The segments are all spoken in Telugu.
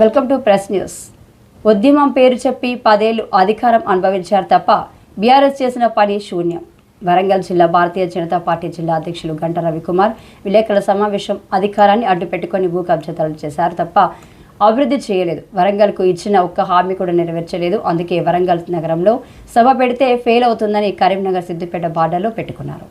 Welcome to press news. ఉద్యమం పేరు చెప్పి పదేళ్ళు అధికారం అనుభవించారు తప్ప బీఆర్ఎస్ చేసిన పని శూన్యం. వరంగల్ జిల్లా భారతీయ జనతా పార్టీ జిల్లా అధ్యక్షులు గంట రవికుమార్ విలేకరుల సమావేశం అధికారాన్ని అడ్డుపెట్టుకొని భూ కబ్జాలు చేశారు తప్ప అభివృద్ధి చేయలేదు. వరంగల్కు ఇచ్చిన ఒక్క హామీ కూడా నెరవేర్చలేదు. అందుకే వరంగల్ నగరంలో సభ పెడితే ఫెయిల్ అవుతుందని కరీంనగర్ సిద్దిపేట బార్డర్లో పెట్టుకున్నారు.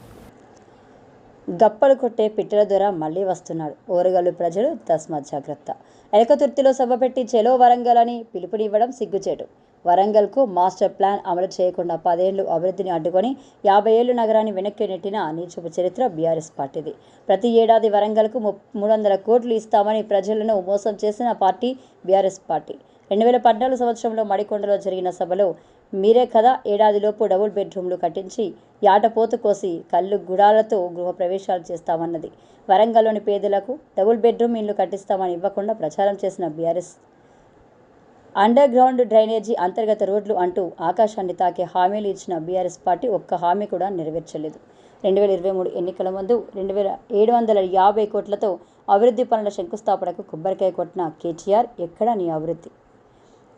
గప్పలు కొట్టే పిట్టల దొర మళ్ళీ వస్తున్నాడు. ఓరగల్లు ప్రజలు తస్మాత్ జాగ్రత్త. ఎలకతుర్తిలో సభ పెట్టి చెలో వరంగల్ అని పిలుపునివ్వడం సిగ్గుచేటు. వరంగల్కు మాస్టర్ ప్లాన్ అమలు చేయకుండా పదేళ్ళు అభివృద్ధిని అడ్డుకొని యాభై ఏళ్ళు నగరాన్ని వెనక్కి నెట్టిన నీచుపు చరిత్ర బీఆర్ఎస్ పార్టీది. ప్రతి ఏడాది వరంగల్కు మూడు వందల కోట్లు ఇస్తామని ప్రజలను మోసం చేసిన పార్టీ బీఆర్ఎస్ పార్టీ. రెండు వేల పద్నాలుగు సంవత్సరంలో మడికొండలో జరిగిన సభలో మీరే కదా ఏడాదిలోపు డబుల్ బెడ్రూమ్లు కట్టించి యాటపోత కోసి కళ్ళు గుడాలతో గృహప్రవేశాలు చేస్తామన్నది. వరంగల్లోని పేదలకు డబుల్ బెడ్రూమ్ ఇల్లు కట్టిస్తామని ఇవ్వకుండా ప్రచారం చేసిన బీఆర్ఎస్ అండర్ గ్రౌండ్ డ్రైనేజీ అంతర్గత రోడ్లు అంటూ ఆకాశాన్ని తాకే హామీలు ఇచ్చిన బీఆర్ఎస్ పార్టీ ఒక్క హామీ కూడా నెరవేర్చలేదు. రెండు వేల ఇరవై మూడు ఎన్నికల ముందు రెండు వేల ఏడు వందల యాభై కోట్లతో అభివృద్ధి పనుల శంకుస్థాపనకు కొబ్బరికాయ కొట్టిన కేటీఆర్ ఎక్కడ నీ అభివృద్ధి?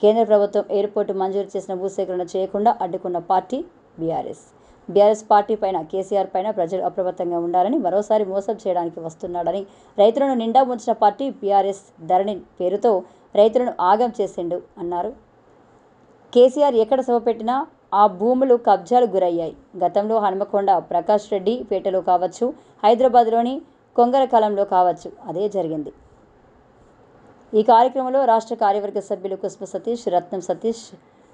కేంద్ర ప్రభుత్వం ఎయిర్పోర్టు మంజూరు చేసిన భూసేకరణ చేయకుండా అడ్డుకున్న పార్టీ బీఆర్ఎస్. బీఆర్ఎస్ పార్టీ పైన కేసీఆర్ పైన ప్రజలు అప్రమత్తంగా ఉండాలని మరోసారి మోసం చేయడానికి వస్తున్నాడని రైతులను నిండా ముంచిన పార్టీ బీఆర్ఎస్ ధరణి పేరుతో రైతులను ఆగం చేసిండు అన్నారు. కేసీఆర్ ఎక్కడ సభ పెట్టినా ఆ భూములు కబ్జాలు గురయ్యాయి. గతంలో హనుమకొండ ప్రకాష్ రెడ్డి పేటలో కావచ్చు హైదరాబాద్లోని కొంగరకాలంలో కావచ్చు అదే జరిగింది. ఈ కార్యక్రమంలో రాష్ట్ర కార్యవర్గ సభ్యులు కుష్మ సతీష్ రత్నం సతీష్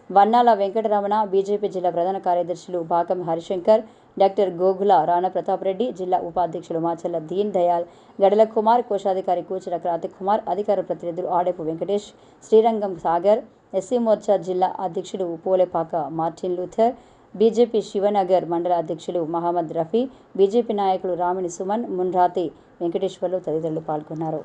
వన్నాల వెంకటరమణ బీజేపీ జిల్లా ప్రధాన కార్యదర్శులు బాకం హరిశంకర్ డాక్టర్ గోగుల రాణా ప్రతాప్ రెడ్డి జిల్లా ఉపాధ్యక్షులు మాచల్ల దీన్ దయాల్ గడల కుమార్ కోశాధికారి కూచల కార్తిక్ కుమార్ అధికార ప్రతినిధులు ఆడేపు వెంకటేష్ శ్రీరంగం సాగర్ ఎస్సీ మోర్చా జిల్లా అధ్యక్షుడు Polepaka Martin Luther BJP Shivanagar మండల అధ్యక్షులు మహమ్మద్ రఫీ బీజేపీ నాయకులు రామిణి సుమన్ మున్రాతి వెంకటేశ్వర్లు తదితరులు పాల్గొన్నారు.